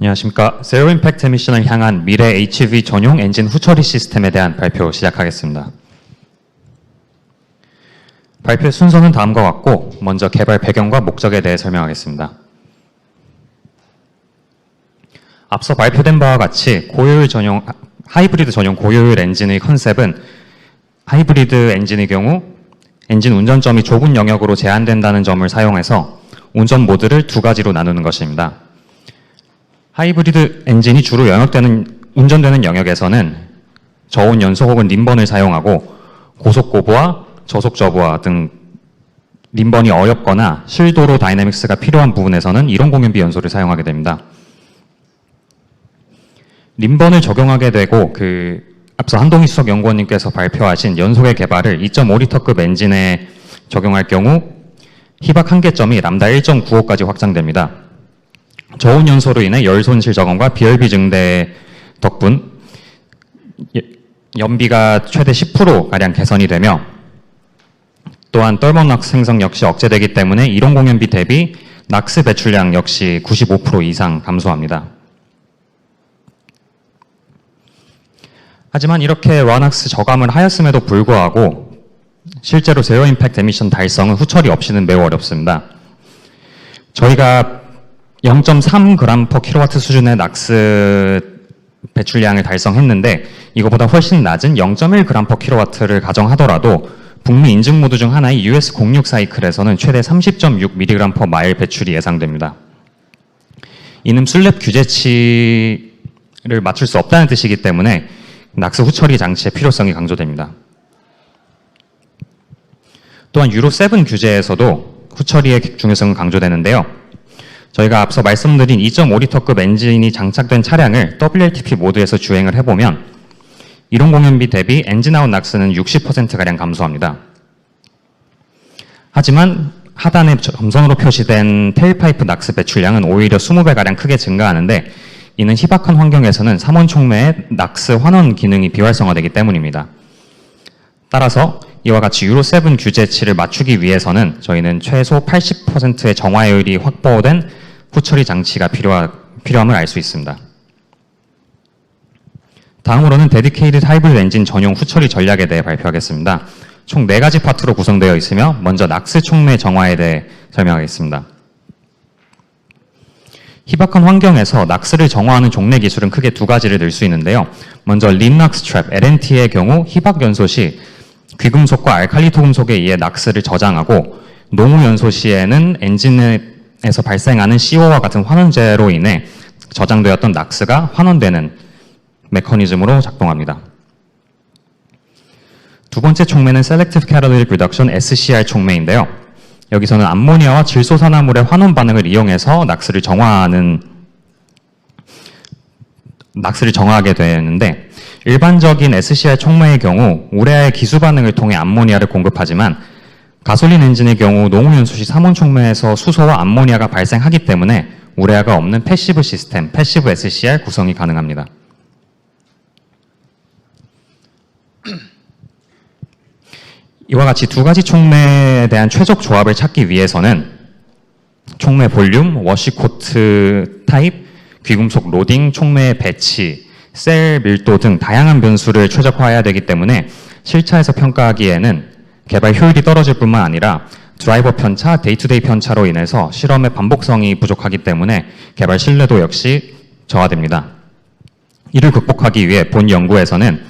안녕하십니까. 제로 임팩트 미션을 향한 미래 HV 전용 엔진 후처리 시스템에 대한 발표 시작하겠습니다. 발표 순서는 다음과 같고 먼저 개발 배경과 목적에 대해 설명하겠습니다. 앞서 발표된 바와 같이 고효율 전용 하이브리드 전용 고효율 엔진의 컨셉은 하이브리드 엔진의 경우 엔진 운전점이 좁은 영역으로 제한된다는 점을 사용해서 운전 모드를 두 가지로 나누는 것입니다. 하이브리드 엔진이 주로 영역되는 운전되는 영역에서는 저온 연소 혹은 림번을 사용하고 고속 고부와 저속 저부와 등 림번이 어렵거나 실도로 다이내믹스가 필요한 부분에서는 이론 공연비 연소를 사용하게 됩니다. 림번을 적용하게 되고 그 앞서 한동희 수석 연구원님께서 발표하신 연속의 개발을 2.5리터급 엔진에 적용할 경우 희박 한계점이 람다 1.95까지 확장됩니다. 저온 연소로 인해 열 손실 저감과 비열비 증대 덕분 예- 연비가 최대 10%가량 개선이 되며 또한 락스 생성 역시 억제되기 때문에 이론 공연비 대비 락스 배출량 역시 95% 이상 감소합니다. 하지만 이렇게 런악스 저감을 하였음에도 불구하고 실제로 제로 임팩트 에미션 달성은 후처리 없이는 매우 어렵습니다. 저희가 0.3g per 킬로와트 수준의 락스 배출량을 달성했는데 이거보다 훨씬 낮은 0.1g per 킬로와트를 가정하더라도 북미 인증 모드 중 하나의 US 06 사이클에서는 최대 30.6mg per 마일 배출이 예상됩니다. 이는 슬랩 규제치를 맞출 수 없다는 뜻이기 때문에 락스 후처리 장치의 필요성이 강조됩니다. 또한 유로 7 규제에서도 후처리의 중요성은 강조되는데요. 저희가 앞서 말씀드린 2.5리터급 엔진이 장착된 차량을 WLTP 모드에서 주행을 해보면 이론 공연비 대비 엔진아웃 락스는 60%가량 감소합니다. 하지만 하단에 점선으로 표시된 테일파이프 락스 배출량은 오히려 20배가량 크게 증가하는데 이는 희박한 환경에서는 3원 촉매의 락스 환원 기능이 비활성화되기 때문입니다. 따라서 이와 같이 유로 7 규제치를 맞추기 위해서는 저희는 최소 80%의 정화율이 확보된 후처리 장치가 필요하, 필요함을 알 수 있습니다. 다음으로는 데디케이드 하이브리드 엔진 전용 후처리 전략에 대해 발표하겠습니다. 총 4가지 파트로 구성되어 있으며 먼저 낙스 촉매 정화에 대해 설명하겠습니다. 희박한 환경에서 낙스를 정화하는 종래 기술은 크게 두 가지를 들 수 있는데요. 먼저 린낙스 트랩, LNT의 경우 희박 연소 시 귀금속과 알칼리 토금속에 의해 낙스를 저장하고 농후 연소 시에는 엔진 에서 발생하는 CO 와 같은 환원제로 인해 저장되었던 낙스가 환원되는 메커니즘으로 작동합니다. 두 번째 촉매는 Selective Catalytic Reduction SCR 촉매인데요. 여기서는 암모니아와 질소산화물의 환원 반응을 이용해서 낙스를 정화하는 낙스를 정화하게 되는데 일반적인 SCR 촉매의 경우 우레아의 기수 반응을 통해 암모니아를 공급하지만 가솔린 엔진의 경우 농후연소 시 3원 촉매에서 수소와 암모니아가 발생하기 때문에 우레아가 없는 패시브 시스템, 패시브 SCR 구성이 가능합니다. 이와 같이 두 가지 촉매에 대한 최적 조합을 찾기 위해서는 촉매 볼륨, 워시코트 타입, 귀금속 로딩, 촉매의 배치, 셀 밀도 등 다양한 변수를 최적화해야 되기 때문에 실차에서 평가하기에는 개발 효율이 떨어질 뿐만 아니라 드라이버 편차, 데이투데이 편차로 인해서 실험의 반복성이 부족하기 때문에 개발 신뢰도 역시 저하됩니다. 이를 극복하기 위해 본 연구에서는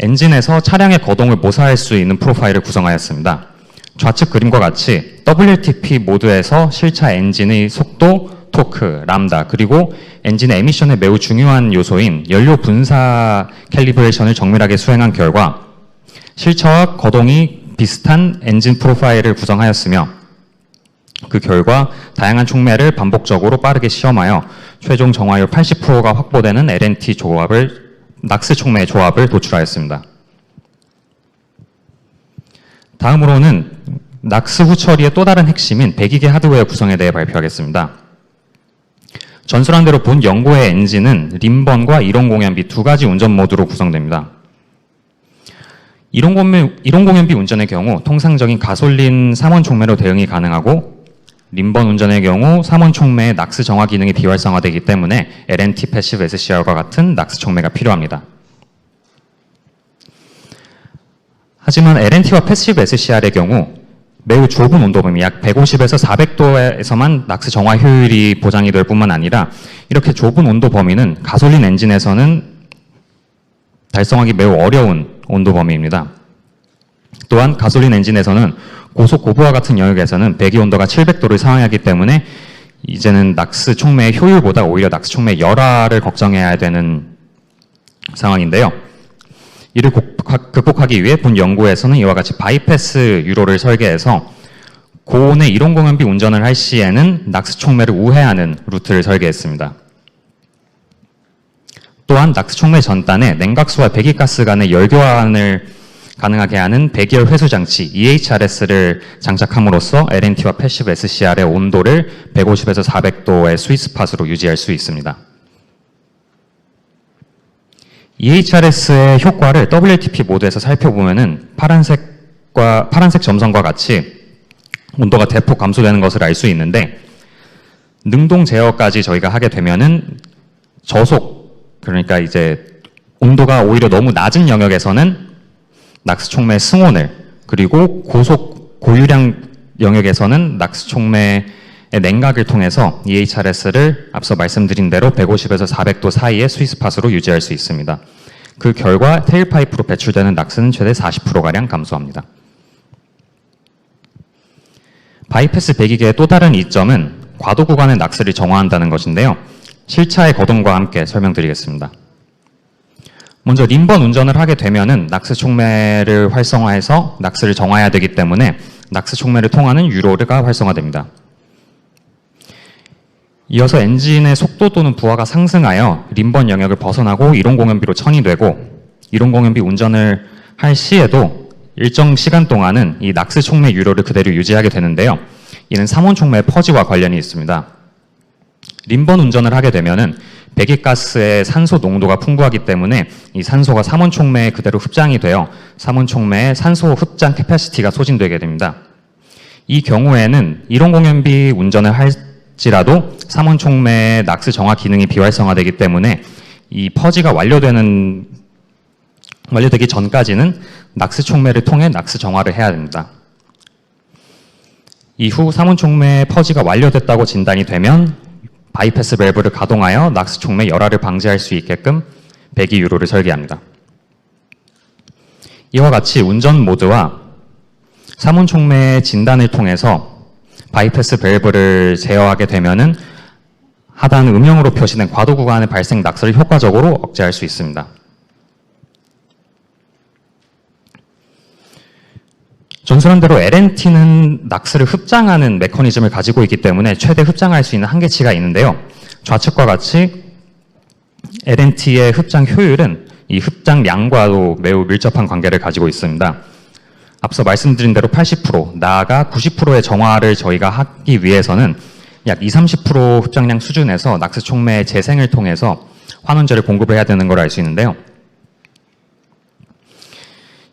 엔진에서 차량의 거동을 모사할 수 있는 프로파일을 구성하였습니다. 좌측 그림과 같이 WLTP 모드에서 실차 엔진의 속도, 토크, 람다, 그리고 엔진의 에미션에 매우 중요한 요소인 연료 분사 캘리브레이션을 정밀하게 수행한 결과 실차와 거동이 비슷한 엔진 프로파일을 구성하였으며 그 결과 다양한 촉매를 반복적으로 빠르게 시험하여 최종 정화율 80%가 확보되는 LNT 조합을 낙스 촉매 조합을 도출하였습니다. 다음으로는 낙스 후 처리의 또 다른 핵심인 배기계 하드웨어 구성에 대해 발표하겠습니다. 전설한 대로 본 연고의 엔진은 림번과 이론 공연비 두 가지 운전 모드로 구성됩니다. 이론 공연, 이론 공연비 운전의 경우 통상적인 가솔린 3원 촉매로 대응이 가능하고 림번 운전의 경우 3원 촉매의 낙스 정화 기능이 비활성화되기 때문에 LNT 패시브 SCR과 같은 낙스 촉매가 필요합니다. 하지만 LNT와 패시브 SCR의 경우 매우 좁은 온도 범위 약 150에서 400도에서만 낙스 정화 효율이 보장이 될 뿐만 아니라 이렇게 좁은 온도 범위는 가솔린 엔진에서는 달성하기 매우 어려운 온도 범위입니다. 또한 가솔린 엔진에서는 고속 고부하 같은 영역에서는 배기 온도가 700도를 상회하기 때문에 이제는 낙스 촉매의 효율보다 오히려 낙스 촉매의 열화를 걱정해야 되는 상황인데요. 이를 극복하- 극복하기 위해 본 연구에서는 이와 같이 바이패스 유로를 설계해서 고온의 이론 공연비 운전을 할 시에는 낙스 촉매를 우회하는 루트를 설계했습니다. 또한 낙스 촉매 전단에 냉각수와 배기가스 간의 열교환을 가능하게 하는 배기열 회수 장치 EHRS를 장착함으로써 LNT와 패시브 SCR의 온도를 150에서 400도의 스위스팟으로 유지할 수 있습니다. EHRS의 효과를 WLTP 모드에서 살펴보면은 파란색과 파란색 점선과 같이 온도가 대폭 감소되는 것을 알 수 있는데 능동 제어까지 저희가 하게 되면은 저속 그러니까 이제 온도가 오히려 너무 낮은 영역에서는 낙스 촉매 승온을 그리고 고속 고유량 영역에서는 낙스 촉매의 냉각을 통해서 EHRS를 앞서 말씀드린 대로 150에서 400도 사이의 스위스팟으로 유지할 수 있습니다. 그 결과 테일파이프로 배출되는 낙스는 최대 40%가량 감소합니다. 바이패스 배기계의 또 다른 이점은 과도 구간의 낙스를 정화한다는 것인데요. 실차의 거동과 함께 설명드리겠습니다. 먼저 림번 운전을 하게 되면은 낙스 촉매를 활성화해서 낙스를 정화해야 되기 때문에 낙스 촉매를 통하는 유로가 활성화됩니다. 이어서 엔진의 속도 또는 부하가 상승하여 림번 영역을 벗어나고 이론 공연비로 천이 되고 이론 공연비 운전을 할 시에도 일정 시간 동안은 이 낙스 촉매 유로를 그대로 유지하게 되는데요. 이는 삼원 촉매 퍼지와 관련이 있습니다. 림번 운전을 하게 되면은 배기가스의 산소 농도가 풍부하기 때문에 이 산소가 삼원 촉매에 그대로 흡장이 되어 삼원 촉매의 산소 흡장 캐패시티가 소진되게 됩니다. 이 경우에는 이론 공연비 운전을 할지라도 삼원 촉매의 낙스 정화 기능이 비활성화되기 때문에 이 퍼지가 완료되는 완료되기 전까지는 낙스 촉매를 통해 낙스 정화를 해야 됩니다. 이후 삼원 촉매 퍼지가 완료됐다고 진단이 되면 바이패스 밸브를 가동하여 낙스 촉매 열화를 방지할 수 있게끔 배기 유로를 설계합니다. 이와 같이 운전 모드와 삼원 촉매 진단을 통해서 바이패스 밸브를 제어하게 되면은 하단 음영으로 표시된 과도 구간의 발생 낙스를 효과적으로 억제할 수 있습니다. 전설한 대로 LNT는 낙스를 흡장하는 메커니즘을 가지고 있기 때문에 최대 흡장할 수 있는 한계치가 있는데요. 좌측과 같이 LNT의 흡장 효율은 이 흡장량과도 매우 밀접한 관계를 가지고 있습니다. 앞서 말씀드린 대로 80%, 나아가 90%의 정화를 저희가 하기 위해서는 약 20, 30% 흡장량 수준에서 낙스 촉매 재생을 통해서 환원제를 공급을 해야 되는 걸 알 수 있는데요.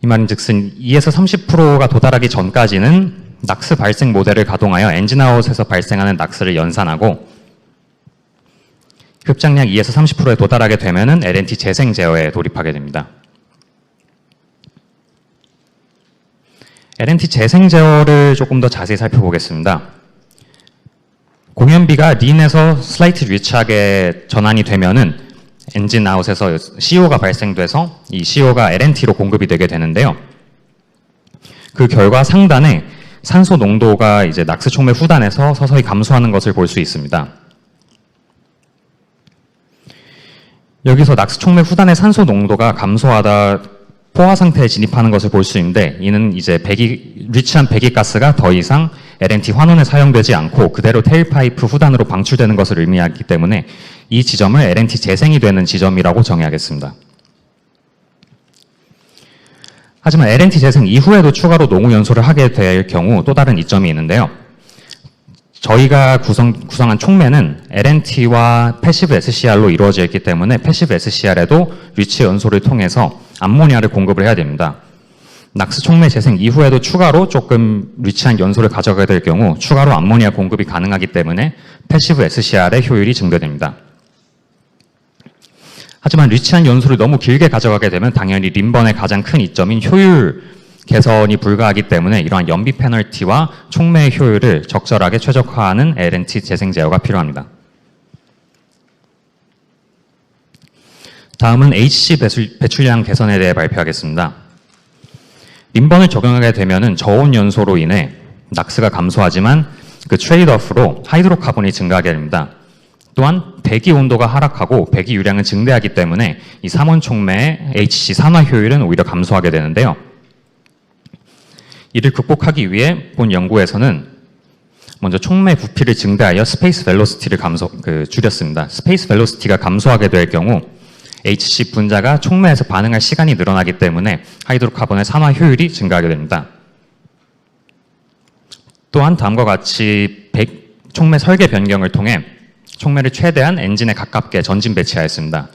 이 말인즉슨 2에서 30%가 도달하기 전까지는 낙스 발생 모델을 가동하여 엔진아웃에서 발생하는 낙스를 연산하고 흡장량 2에서 30%에 도달하게 되면은 LNT 재생 제어에 돌입하게 됩니다. LNT 재생 제어를 조금 더 자세히 살펴보겠습니다. 공연비가 린에서 슬라이트 리치하게 전환이 되면은 엔진 아웃에서 CO가 발생돼서 이 CO가 LNT로 공급이 되게 되는데요. 그 결과 상단에 산소 농도가 이제 낙스 촉매 후단에서 서서히 감소하는 것을 볼 수 있습니다. 여기서 낙스 촉매 후단의 산소 농도가 감소하다 포화 상태에 진입하는 것을 볼 수 있는데 이는 이제 배기 리치한 배기 가스가 더 이상 LNT 환원에 사용되지 않고 그대로 테일파이프 후단으로 방출되는 것을 의미하기 때문에 이 지점을 LNT 재생이 되는 지점이라고 정의하겠습니다. 하지만 LNT 재생 이후에도 추가로 농후 연소를 하게 될 경우 또 다른 이점이 있는데요. 저희가 구성, 구성한 촉매는 LNT와 패시브 SCR로 이루어져 있기 때문에 패시브 SCR에도 리치 연소를 통해서 암모니아를 공급을 해야 됩니다. 낙스 촉매 재생 이후에도 추가로 조금 리치한 연소를 가져가게 될 경우 추가로 암모니아 공급이 가능하기 때문에 패시브 SCR의 효율이 증대됩니다. 하지만 리치한 연소를 너무 길게 가져가게 되면 당연히 림번의 가장 큰 이점인 효율 개선이 불가하기 때문에 이러한 연비 페널티와 촉매의 효율을 적절하게 최적화하는 LNT 재생 제어가 필요합니다. 다음은 HC 배출, 배출량 개선에 대해 발표하겠습니다. 림번을 적용하게 되면은 저온 연소로 인해 낙스가 감소하지만 그 트레이드오프로 하이드로카본이 증가하게 됩니다. 또한 배기 온도가 하락하고 배기 유량은 증대하기 때문에 이 삼원 촉매의 HC 산화 효율은 오히려 감소하게 되는데요. 이를 극복하기 위해 본 연구에서는 먼저 촉매 부피를 증대하여 스페이스 벨로시티를 감소 그 줄였습니다. 스페이스 벨로시티가 감소하게 될 경우 HC 분자가 촉매에서 반응할 시간이 늘어나기 때문에 하이드로카본의 산화 효율이 증가하게 됩니다. 또한 다음과 같이 백- 촉매 설계 변경을 통해 촉매를 최대한 엔진에 가깝게 전진 배치하였습니다.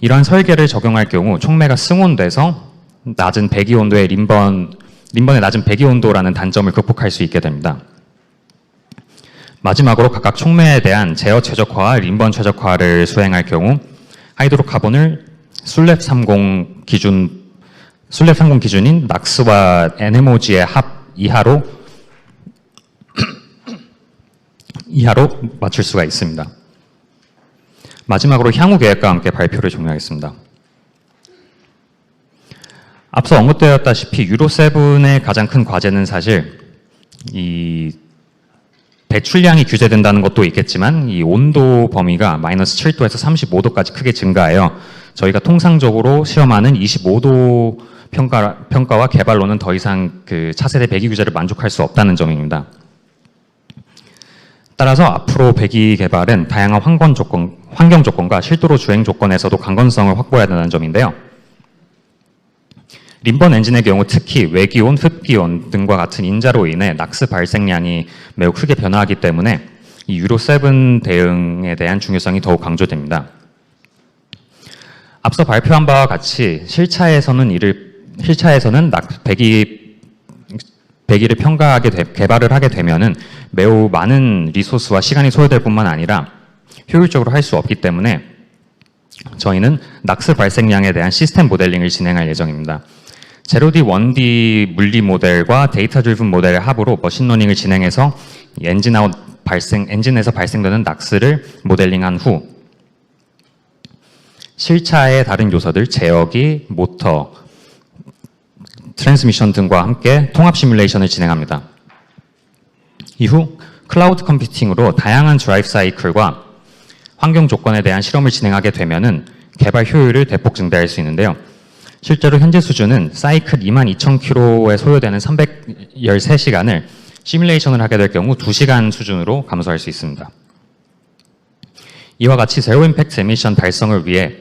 이러한 설계를 적용할 경우 촉매가 승온돼서 낮은 배기 온도의 림번 림번의 낮은 배기 온도라는 단점을 극복할 수 있게 됩니다. 마지막으로 각각 촉매에 대한 제어 최적화와 림번 최적화를 수행할 경우 하이드로카본을 술랩 30 기준 술랩 30 기준인 낙스와 NMOG의 합 이하로 이하로 맞출 수가 있습니다. 마지막으로 향후 계획과 함께 발표를 종료하겠습니다. 앞서 언급되었다시피 유로 7의 가장 큰 과제는 사실 이 배출량이 규제된다는 것도 있겠지만 이 온도 범위가 마이너스 7도에서 35도까지 크게 증가하여 저희가 통상적으로 시험하는 25도 평가, 평가와 개발로는 더 이상 그 차세대 배기 규제를 만족할 수 없다는 점입니다. 따라서 앞으로 배기 개발은 다양한 환경 조건, 환경 조건과 실도로 주행 조건에서도 강건성을 확보해야 된다는 점인데요. 림번 엔진의 경우 특히 외기온, 흡기온 등과 같은 인자로 인해 낙스 발생량이 매우 크게 변화하기 때문에 이 유로 7 대응에 대한 중요성이 더욱 강조됩니다. 앞서 발표한 바와 같이 실차에서는 이를 실차에서는 낙 배기 배기를 평가하게 되, 개발을 하게 되면은 매우 많은 리소스와 시간이 소요될 뿐만 아니라 효율적으로 할 수 없기 때문에 저희는 낙스 발생량에 대한 시스템 모델링을 진행할 예정입니다. 제로디 1D 물리 모델과 데이터 드리븐 모델의 합으로 머신러닝을 진행해서 이 엔진 아웃 발생 엔진에서 발생되는 낙스를 모델링한 후 실차의 다른 요소들 제어기, 모터, 트랜스미션 등과 함께 통합 시뮬레이션을 진행합니다. 이후 클라우드 컴퓨팅으로 다양한 드라이브 사이클과 환경 조건에 대한 실험을 진행하게 되면은 개발 효율을 대폭 증대할 수 있는데요. 실제로 현재 수준은 사이클 22,000km에 소요되는 313시간을 시뮬레이션을 하게 될 경우 2시간 수준으로 감소할 수 있습니다. 이와 같이 제로 임팩트 에미션 달성을 위해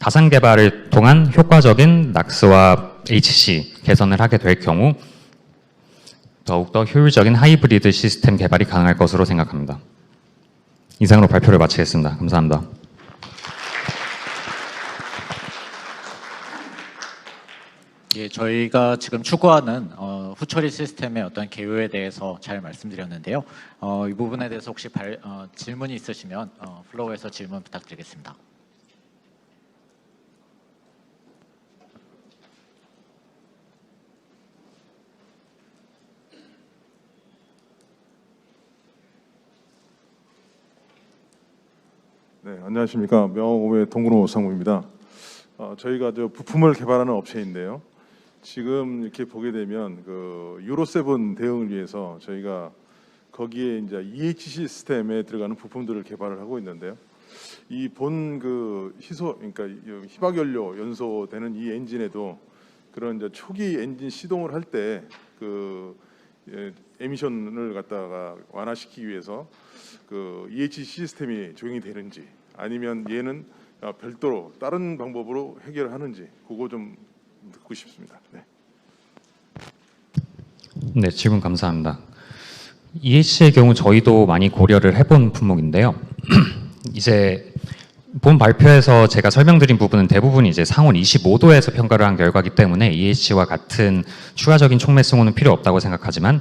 가상 개발을 통한 효과적인 낙스와 HC 개선을 하게 될 경우 더욱더 효율적인 하이브리드 시스템 개발이 가능할 것으로 생각합니다. 이상으로 발표를 마치겠습니다. 감사합니다. 예, 저희가 지금 추구하는 어, 후처리 시스템의 어떤 개요에 대해서 잘 말씀드렸는데요. 어, 이 부분에 대해서 혹시 발- 어, 질문이 있으시면 어, 플로우에서 질문 부탁드리겠습니다. 네, 안녕하십니까. 명호의 동근호 상무입니다. 어, 저희가 저 부품을 개발하는 업체인데요. 지금 이렇게 보게 되면 그 유로 7 대응을 위해서 저희가 거기에 이제 EH 시스템에 들어가는 부품들을 개발을 하고 있는데요. 이 본 그 희소 그러니까 이 희박 연료 연소되는 이 엔진에도 그런 이제 초기 엔진 시동을 할 때그 에미션을 갖다가 완화시키기 위해서 그 EH 시스템이 적용이 되는지 아니면 얘는 아, 별도로 다른 방법으로 해결하는지 그거 좀 듣고 싶습니다. 네. 네, 질문 감사합니다. EH의 경우 저희도 많이 고려를 해본 품목인데요. 이제 본 발표에서 제가 설명드린 부분은 대부분 이제 상온 25도에서 평가를 한 결과기 때문에 EH와 같은 추가적인 촉매 승호는 필요 없다고 생각하지만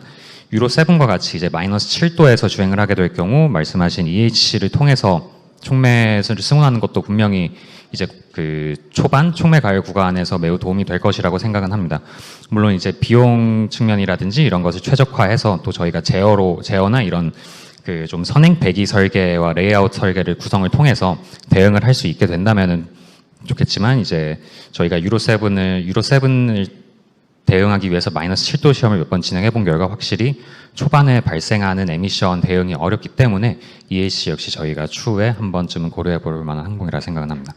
유로 7과 같이 이제 마이너스 7도에서 주행을 하게 될 경우 말씀하신 EH를 통해서 촉매를 승호하는 것도 분명히 이제 그 초반 촉매 가열 구간에서 매우 도움이 될 것이라고 생각은 합니다. 물론 이제 비용 측면이라든지 이런 것을 최적화해서 또 저희가 제어로 제어나 이런 그 좀 선행 배기 설계와 레이아웃 설계를 구성을 통해서 대응을 할 수 있게 된다면은 좋겠지만 이제 저희가 유로 7을 유로 7을 대응하기 위해서 마이너스 7도 시험을 몇 번 진행해 본 결과 확실히 초반에 발생하는 에미션 대응이 어렵기 때문에 EAC 역시 저희가 추후에 한 번쯤은 고려해 볼 만한 항공이라 생각은 합니다.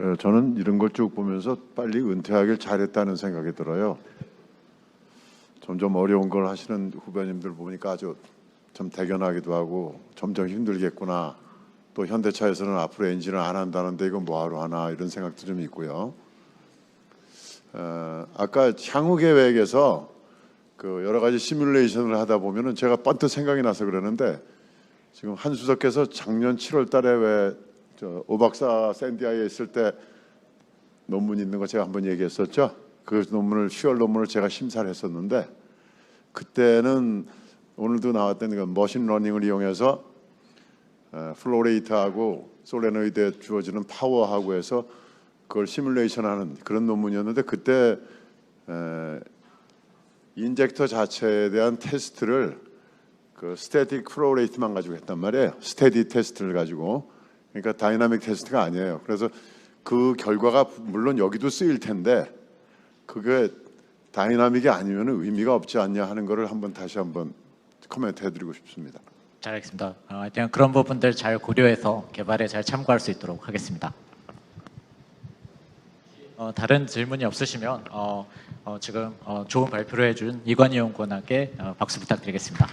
예, 저는 이런 걸 쭉 보면서 빨리 은퇴하길 잘했다는 생각이 들어요. 점점 어려운 걸 하시는 후배님들 보니까 아주 좀 대견하기도 하고 점점 힘들겠구나. 또 현대차에서는 앞으로 엔진을 안 한다는데 이거 뭐하러 하나 이런 생각도 좀 있고요. 어, 아까 향후 계획에서 그 여러 가지 시뮬레이션을 하다 보면은 제가 번뜩 생각이 나서 그러는데 지금 한 수석께서 작년 7월 달에 왜 저 오박사 샌디아에 있을 때 논문 있는 거 제가 한번 얘기했었죠. 그 논문을 10월 논문을 제가 심사를 했었는데 그때는 오늘도 나왔던 그 머신 러닝을 이용해서 어, 플로레이터하고 솔레노이드에 주어지는 파워하고 해서 그걸 시뮬레이션하는 그런 논문이었는데 그때 에, 인젝터 자체에 대한 테스트를 그 스태틱 플로우 레이트만 가지고 했단 말이에요. 스테디 테스트를 가지고. 그러니까 다이나믹 테스트가 아니에요. 그래서 그 결과가 물론 여기도 쓰일 텐데 그게 다이나믹이 아니면 의미가 없지 않냐 하는 거를 한번 다시 한번 코멘트 해드리고 싶습니다. 잘 알겠습니다. 어, 하여튼 그런 부분들 잘 고려해서 개발에 잘 참고할 수 있도록 하겠습니다. 어, 다른 질문이 없으시면 어, 어, 지금 어, 좋은 발표를 해준 이관희 연구원에게 어, 박수 부탁드리겠습니다.